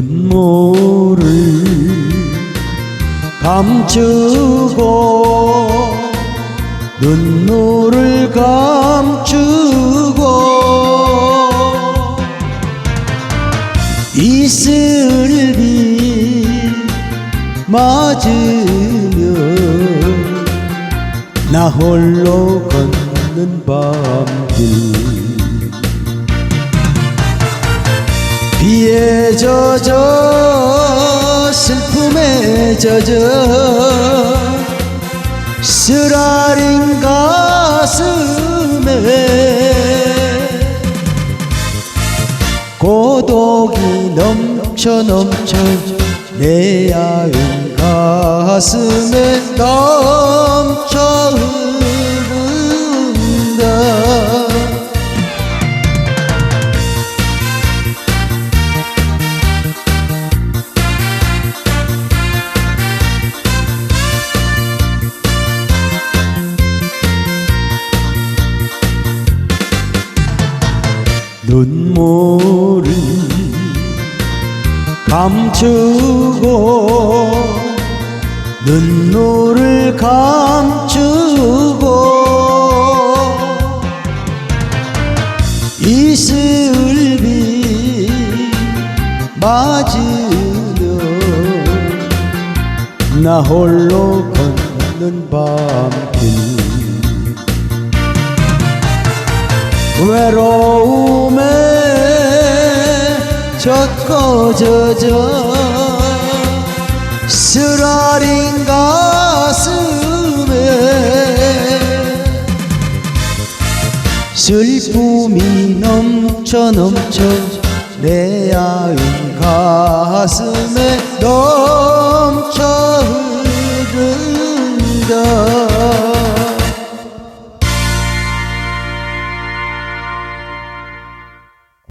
눈물을 감추고 눈물을 감추고 이슬비 맞으며 나 홀로 걷는 밤길 젖어 슬픔에 젖어 쓰라린 가슴에 고독이 넘쳐 넘쳐 내 야윈 가슴에 넘쳐 눈물을 감추고 눈물을 감추고 이슬비 맞으며 나 홀로 걷는 밤길. 외로움에 젖고 젖어 쓰라린 가슴에 슬픔이 넘쳐 넘쳐 내 야윈 가슴에 넘쳐